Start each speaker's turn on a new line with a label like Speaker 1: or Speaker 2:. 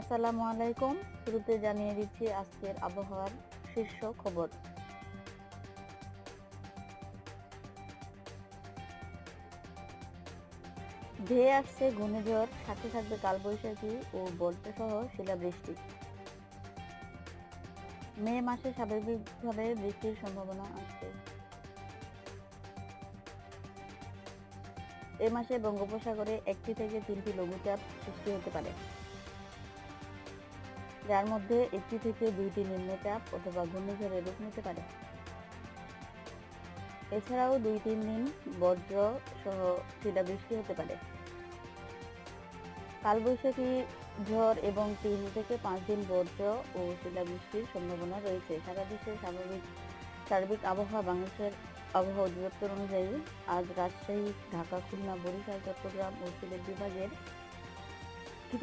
Speaker 1: আসসালামু আলাইকুম। শুরুতে জানিয়ে দিচ্ছি আজকের আবহাওয়ার শীর্ষ খবর। ধেয়ে আসছে ঘূর্ণিঝড়, সাথে থাকবে কালবৈশাখী ও বর্ষাসহ শিলাবৃষ্টি। মে মাসে স্বাভাবিকভাবে বৃষ্টির সম্ভাবনা আছে। এ মাসে বঙ্গোপসাগরে একটি থেকে তিনটি লঘুচাপ সৃষ্টি হতে পারে। যার মধ্যে একটি থেকে দুইটি নিম্নচাপ অথবা ঘূর্ণিঝড়ে রূপ নিতে পারে। এছাড়াও দুই তিন দিন বজ্র সহ শিলাবৃষ্টি হতে পারে। কালবৈশাখী ঝড় এবং তিন থেকে পাঁচ দিন বজ্র ও শিলাবৃষ্টির সম্ভাবনা রয়েছে। সারা দেশে স্বাভাবিক, সার্বিক আবহাওয়া বাংলাদেশের আবহাওয়া অধিদপ্তর অনুযায়ী আজ রাজশাহী, ঢাকা, খুলনা, বরিশাল, চট্টগ্রাম ও সিলেট বিভাগের